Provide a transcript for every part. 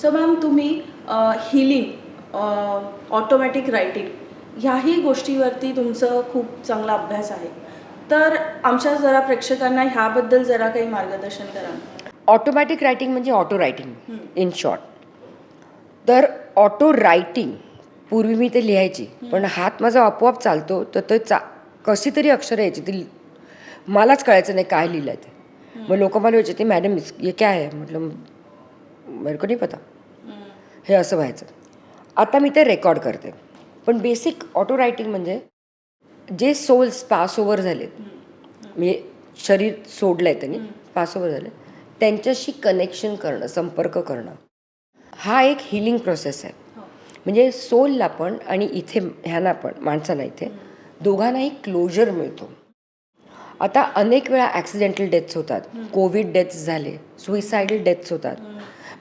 So ma'am तुम्ही healing automatic writing ह्याही गोष्टीवरती तुमचं खूप चांगला अभ्यास आहे. तर आमच्या जरा प्रेक्षकांना ह्याबद्दल जरा काही मार्गदर्शन करा. ऑटोमॅटिक रायटिंग म्हणजे ऑटो रायटिंग इन शॉर्ट तर ऑटो रायटिंग पूर्वी मी ते लिहायची पण हात माझा आपोआप चालतो तर ते चा कशी तरी अक्षरं यायची ती मलाच कळायचं नाही काय लिहिलं आहे ते मग लोक मला विचारते मॅडम हे काय आहे? म्हटलं मेरे को नाही पता. हे असं व्हायचं. आता मी ते रेकॉर्ड करते. पण बेसिक ऑटो रायटिंग म्हणजे जे सोल्स पास ओव्हर झालेत म्हणजे शरीर सोडलं आहे त्यांनी पास ओव्हर झाले त्यांच्याशी कनेक्शन करणं संपर्क करणं हा एक हिलिंग प्रोसेस आहे. म्हणजे सोलला पण आणि इथे ह्यांना पण माणसांना इथे दोघांनाही क्लोजर मिळतो. आता अनेक वेळा ॲक्सिडेंटल डेथ्स होतात. कोविड डेथ्स झाले सुइसायडल डेथ्स होतात.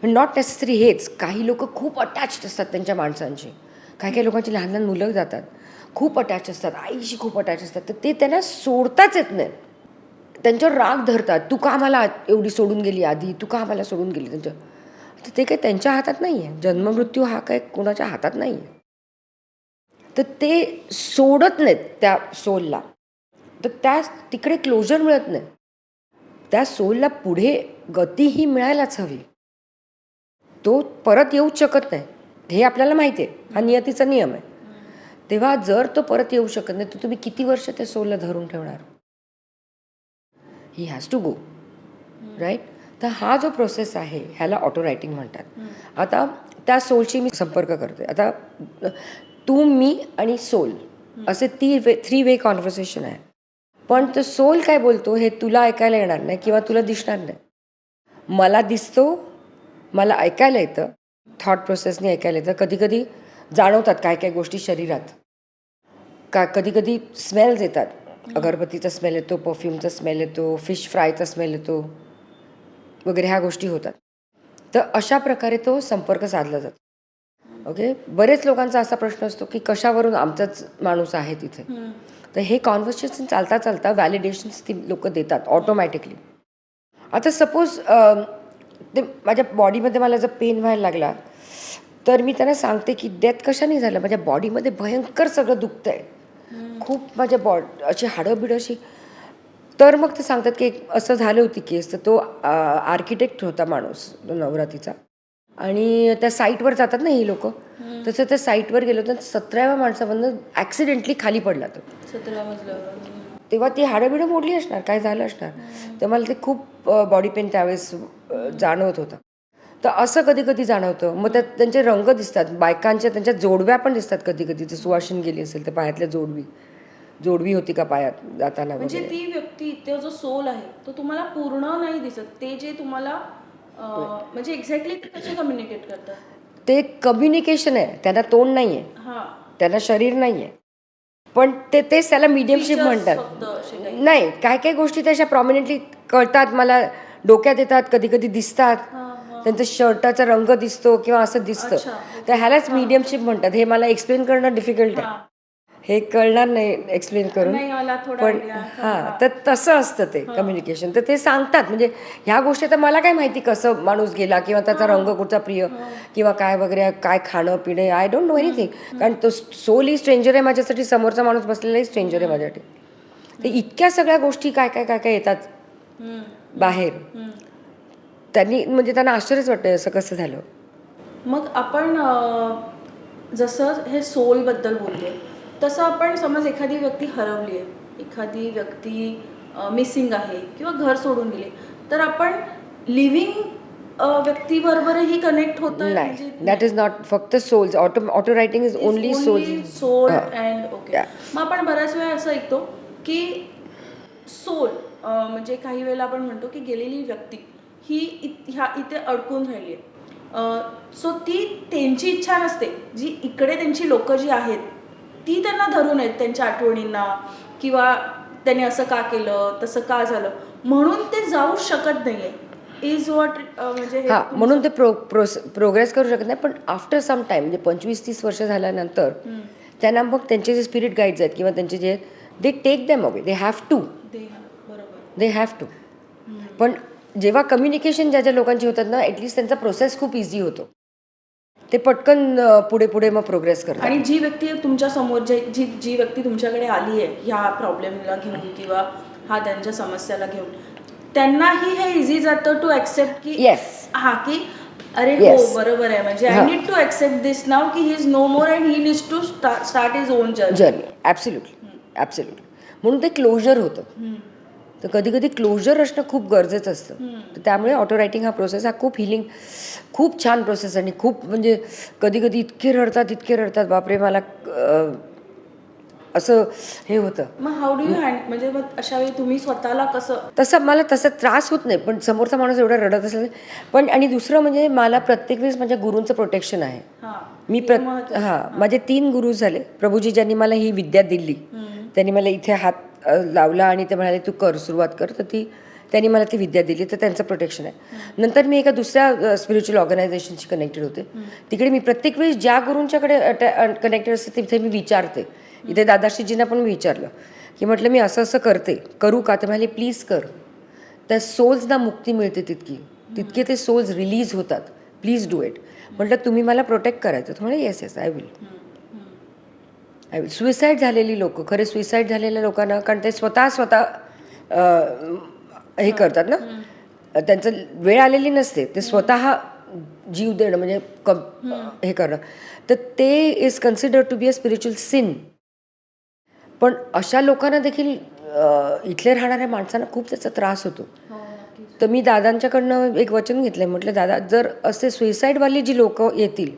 नॉट नेसेसरी हेच. काही लोक खूप अटॅच्ड असतात त्यांच्या माणसांशी. काही काही लोकांची लहान लहान मुलं जातात. खूप अटॅच असतात. आईशी खूप अटॅच असतात. तर ते त्यांना सोडताच येत नाही त्यांच्यावर राग धरतात. तू का मला एवढी सोडून गेली आधी? तू का मला सोडून गेली त्यांच्या तर ते काही त्यांच्या हातात नाही आहे जन्ममृत्यू हा काय कोणाच्या हातात नाही आहे तर ते सोडत नाहीत त्या सोलला तर त्या तिकडे क्लोजर मिळत नाही. त्या सोलला पुढे गतीही मिळायलाच हवी. तो परत येऊच शकत नाही. हे आपल्याला माहिती आहे. हा नियतीचा नियम आहे. तेव्हा जर तो परत येऊ शकत नाही तर तुम्ही किती वर्ष त्या सोलला धरून ठेवणार? He has to go right तर हा जो प्रोसेस आहे ह्याला ऑटो रायटिंग म्हणतात. आता त्या सोलशी मी संपर्क करते आता तू मी आणि सोल असे ती वे थ्री वे कॉन्व्हर्सेशन आहे. पण तो सोल काय बोलतो हे तुला ऐकायला येणार नाही किंवा तुला दिसणार नाही. मला दिसतो मला ऐकायला येतं. थॉट प्रोसेसने ऐकायला येतं. कधी कधी जाणवतात काय काय गोष्टी शरीरात. का कधी कधी स्मेल्स येतात. अगरबत्तीचा स्मेल येतो परफ्यूमचा स्मेल येतो फिश फ्रायचा स्मेल येतो वगैरे ह्या गोष्टी होतात. तर अशा प्रकारे तो संपर्क साधला जातो. ओके बरेच लोकांचा असा प्रश्न असतो की कशावरून आमचाच माणूस आहे तिथे तर हे कॉन्व्हर्सेशन चालता चालता व्हॅलिडेशन्स ती लोक देतात ऑटोमॅटिकली आता सपोज ते माझ्या बॉडीमध्ये मला जर पेन व्हायला लागला तर मी त्यांना सांगते की डेथ कशाने झालं? माझ्या बॉडीमध्ये भयंकर सगळं दुखतं आहे खूप माझ्या बॉड अशी हाडं बिडं अशी. तर मग ते सांगतात की एक असं झालं होती केस तर तो आर्किटेक्ट होता माणूस तो नवरातीचा आणि त्या साईटवर जातात ना ही लोक. तसं त्या साईटवर गेलो तर सतराव्या माणसामधनं ॲक्सिडेंटली खाली पडला तो. सतरा मजल्यावर तेव्हा ती हाडं बिडं मोडली असणार काय झालं असणार? तर मला ते खूप बॉडी पेन त्यावेळेस जाणवत होतं. तर असं कधी कधी जाणवतं. मग त्यात त्यांचे रंग दिसतात. बायकांच्या त्यांच्या जोडव्या पण दिसतात कधी कधी जर सुवासिन गेली असेल तर पायातल्या जोडवी. जोडवी होती का पायात जाताना म्हणजे ती व्यक्ती तो जो सोल आहे तो तुम्हाला पूर्ण नाही दिसत. ते जे तुम्हाला अं, म्हणजे एक्झॅक्टली ते कसे कम्युनिकेट करतात? ते कम्युनिकेशन आहे. त्यांना तोंड नाही आहे हा. त्यांना शरीर नाही आहे पण ते तेच त्याला मीडियमशिप म्हणतात. काही? नाही काय काय गोष्टी त्याच्या प्रॉमिनेंटली कळतात. मला डोक्यात येतात कधी कधी दिसतात. त्यांचा शर्टाचा रंग दिसतो किंवा असं दिसतं. तर ह्यालाच मीडियमशिप म्हणतात. हे मला एक्सप्लेन करणं डिफिकल्ट आहे. हा. कळणार नाही एक्सप्लेन करून. पण. हां तर तसं असतं ते कम्युनिकेशन तर ते सांगतात म्हणजे ह्या गोष्टी तर मला काय माहिती कसं माणूस गेला किंवा त्याचा रंग कुठचा प्रिय किंवा काय वगैरे काय खाणं पिणं आय डोंट नो एनिथिंग कारण तो सोली स्ट्रेंजर आहे माझ्यासाठी समोरचा माणूस बसलेलाही स्ट्रेंजर आहे माझ्यासाठी. तर इतक्या सगळ्या गोष्टी काय काय काय काय येतात बाहेर. त्यांनी म्हणजे त्यांना आश्चर्यच वाटतं असं कसं झालं. मग आपण जसं हे सोलबद्दल बोलतोय तसं आपण समज एखादी व्यक्ती हरवली आहे एखादी व्यक्ती मिसिंग आहे किंवा घर सोडून गेली तर आपण लिव्हिंग व्यक्तीबरोबरही कनेक्ट होत नाही. दॅट इज नॉट फक्त souls auto auto writing is only souls soul हा. And okay. मग आपण बऱ्याच वेळा असं ऐकतो की सोल म्हणजे काही वेळेला आपण म्हणतो की गेलेली व्यक्ती ही ह्या इथे अडकून राहिली आहे. सो ती त्यांची इच्छा नसते. जी इकडे त्यांची लोक जी आहेत ती त्यांना धरून आहेत त्यांच्या आठवणींना. किंवा त्याने असं का केलं तसं का झालं. म्हणून ते जाऊ शकत नाहीये. इज वॉट म्हणजे हे म्हणून ते प्रो प्रोग्रेस करू शकत नाही. पण आफ्टर सम टाइम म्हणजे पंचवीस तीस वर्ष झाल्यानंतर. त्यांना मग त्यांचे जे स्पिरिट गाईड्स आहेत किंवा त्यांचे जे they take them away they have to they have to पण जेव्हा कम्युनिकेशन ज्या ज्या लोकांची होतात ना ॲटलिस्ट त्यांचा प्रोसेस खूप इझी होतो. ते पटकन पुढे पुढे मग प्रोग्रेस करतात. आणि जी व्यक्ती तुमच्यासमोर जे जी जी व्यक्ती तुमच्याकडे आली आहे ह्या प्रॉब्लेमला घेऊन किंवा हा त्यांच्या समस्याला घेऊन त्यांनाही हे इझी जातं टू ऍक्सेप्ट की Yes. हा की अरे हो Yes. बरोबर आहे. म्हणजे I. Need to accept this now की he is no more and he needs to start his own journey journey absolutely absolutely म्हणून ते क्लोजर होतं. तर कधी कधी क्लोजर असणं खूप गरजेचं असतं. तर त्यामुळे ऑटो रायटिंग हा प्रोसेस हा खूप हिलिंग खूप छान प्रोसेस आणि खूप म्हणजे कधी कधी इतके रडतात इतके रडतात बापरे मला असं हे होतं. मग हाऊ डू यू हँड म्हणजे मग अशा वेळी तुम्ही स्वतःला कसं? तसं मला तसा त्रास होत नाही पण समोरचा माणूस एवढा रडत असेल पण आणि दुसरं म्हणजे मला प्रत्येक वेळेस माझ्या गुरूंचं प्रोटेक्शन आहे. मी प्र हां माझे तीन गुरु झाले. प्रभूजी ज्यांनी मला ही विद्या दिली त्यांनी मला इथे हात लावला आणि ते म्हणाले तू कर सुरुवात कर. तर ती त्यांनी मला ती विद्या दिली. तर त्यांचं प्रोटेक्शन आहे. नंतर मी एका दुसऱ्या स्पिरिच्युअल ऑर्गनायझेशनशी कनेक्टेड होते. तिकडे मी प्रत्येक वेळेस ज्या गुरूंच्याकडे कनेक्टेड असते तिथे मी विचारते. इथे दादाश्रीजींना पण मी विचारलं की म्हटलं मी असं असं करते. करू का? ते म्हणाले प्लीज कर. त्या सोल्सना मुक्ती मिळते तितकी. तितके ते सोल्स रिलीज होतात. प्लीज डू इट म्हटलं तुम्ही मला प्रोटेक्ट करायचं. तर म्हणे yes yes I will I will suicide झालेली लोक खरे सुइसाईड झालेल्या लोकांना कारण ते स्वतः स्वतः हे करतात ना? त्यांचं वेळ आलेली नसते. ते स्वतः जीव देणं म्हणजे कम हे करणं. तर ते is consider to be a spiritual sin पण अशा लोकांना देखील इथले राहणाऱ्या माणसांना खूप त्याचा त्रास होतो. तर मी दादांच्याकडनं एक वचन घेतलंय. म्हटलं दादा जर असे सुइसाईडवाली जी लोक येतील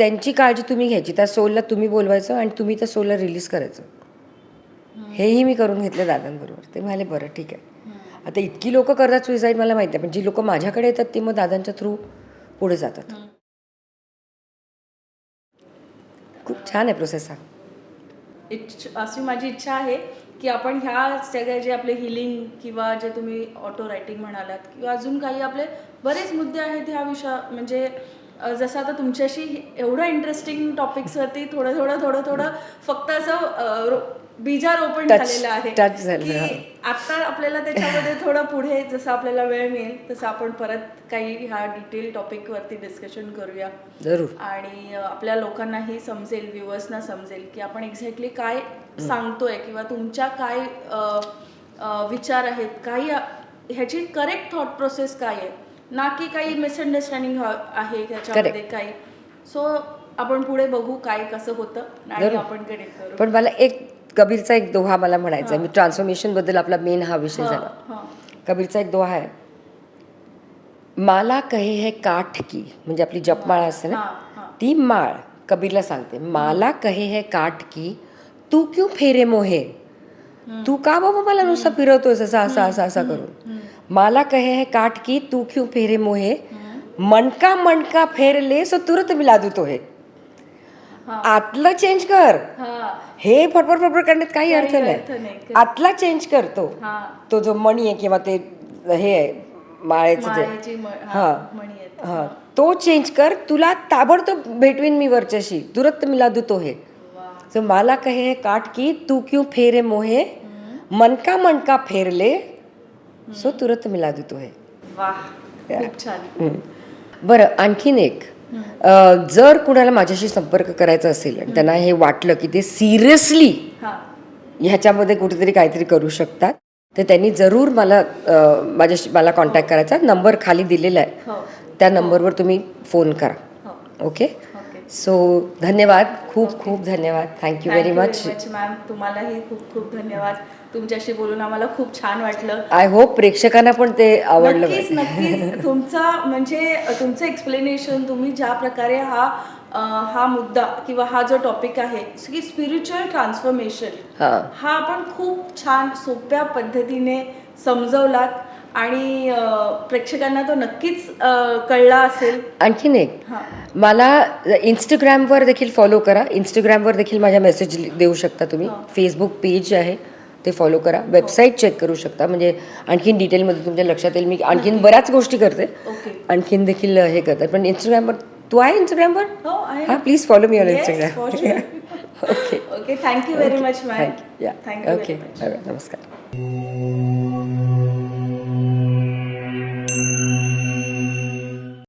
त्यांची काळजी तुम्ही घ्यायची. त्या सोलला तुम्ही बोलवायचं आणि तुम्ही त्या सोलला रिलीज करायचं. हेही मी करून घेतलं दादांबरोबर. ते म्हणाले बरं ठीक आहे. आता इतकी लोक करतात सुइसाईड मला माहिती आहे पण जी लोक माझ्याकडे येतात ती मग दादांच्या थ्रू पुढे जातात. खूप छान आहे प्रोसेस हा. इच्छ अशी माझी इच्छा आहे की आपण ह्या सगळे जे आपले हिलिंग किंवा जे तुम्ही ऑटो रायटिंग म्हणालात किंवा अजून काही आपले बरेच मुद्दे आहेत ह्या विषया म्हणजे जसं आता तुमच्याशी एवढं इंटरेस्टिंग टॉपिक्सवरती थोडं थोडं थोडं थोडं फक्त असं बीजारोपण झालेलं आहे की. आता आपल्याला त्याच्यामध्ये थोडं पुढे जसं आपल्याला वेळ मिळेल तसं आपण परत काही ह्या डिटेल टॉपिकवरती डिस्कशन करूया. जरूर. आणि आपल्या लोकांनाही समजेल व्ह्युअर्सना समजेल की आपण एक्झॅक्टली काय सांगतोय किंवा तुमच्या काय विचार आहेत काही ह्याची करेक्ट थॉट प्रोसेस काय आहे? ना की काही मिसअंडरस्टँडिंग आहे त्याच्यामध्ये काही. सो आपण पुढे बघू काय कसं होतं आणि. आपण कनेक्ट करू. पण मला एक कबीरचा एक दोहा मला म्हणायचा आहे. मी ट्रान्सफॉर्मेशनबद्दल आपला मेन हा विषय झाला. कबीरचा एक दोहा आहे. माला कहे है काठ की म्हणजे आपली जपमाळा असते ना? ती माळ कबीरला सांगते. माला कहे है काठ की तू क्यों फेरे मोहे? तू का बाबा मला नुसतं फिरवतोयस असा असा असा असा करून? माला कहे है काठ की तू क्यों फेरे मोहे? मनका मनका फेर ले सो तुरंत मिला तो हे. आतलं चेंज कर. हां. फडफड फडफड करण्यात काही अर्थ नाही. आतला चेंज करतो तो. जो मणी आहे किंवा ते हे आहे माळेचं जे. हां. तो. चेंज कर. तुला ताबडतोब भेटवीन मी वरच्याशी. तुरंत मिला तो हे तो मला कहे है काट की तू क्यों फेरे मोहे? मनका मनका फेरले सो तुरंत मिला दू तो हे. बरं आणखीन एक. जर कुणाला माझ्याशी संपर्क करायचा असेल आणि त्यांना हे वाटलं की ते सिरियसली हां. ह्याच्यामध्ये कुठेतरी काहीतरी करू शकतात तर त्यांनी जरूर मला माझ्याशी मला कॉन्टॅक्ट करायचा. नंबर खाली दिलेला आहे. हो. त्या नंबरवर तुम्ही फोन करा. हो. ओके? ओके. सो धन्यवाद. खूप खूप धन्यवाद. थँक्यू व्हेरी मच मॅम तुम्हालाही खूप खूप धन्यवाद. तुमच्याशी बोलून आम्हाला खूप छान वाटलं. आय होप प्रेक्षकांना पण ते आवडलं नक्कीच. नक्कीच. तुमचा म्हणजे तुमचं एक्सप्लेनेशन तुम्ही ज्या प्रकारे हा हा मुद्दा किंवा हा जो टॉपिक आहे की स्पिरिच्युअल ट्रान्सफॉर्मेशन हां. आपण खूप छान सोप्या पद्धतीने समजवलात आणि प्रेक्षकांना तो नक्कीच कळला असेल. आणखीन एक मला इंस्टाग्रामवर देखील फॉलो करा. इंस्टाग्रामवर देखील माझ्या मेसेज देऊ शकता तुम्ही. फेसबुक पेज आहे. ते फॉलो करा. वेबसाईट चेक करू शकता. म्हणजे आणखीन डिटेलमध्ये तुमच्या लक्षात येईल. मी आणखीन बऱ्याच गोष्टी करते. ओके. आणखीन देखील हे करतात. पण इंस्टाग्रामवर तू आहे इंस्टाग्रामवर हो please follow me on Instagram sure. Okay thank you very much ma'am thank you या ओके नमस्कार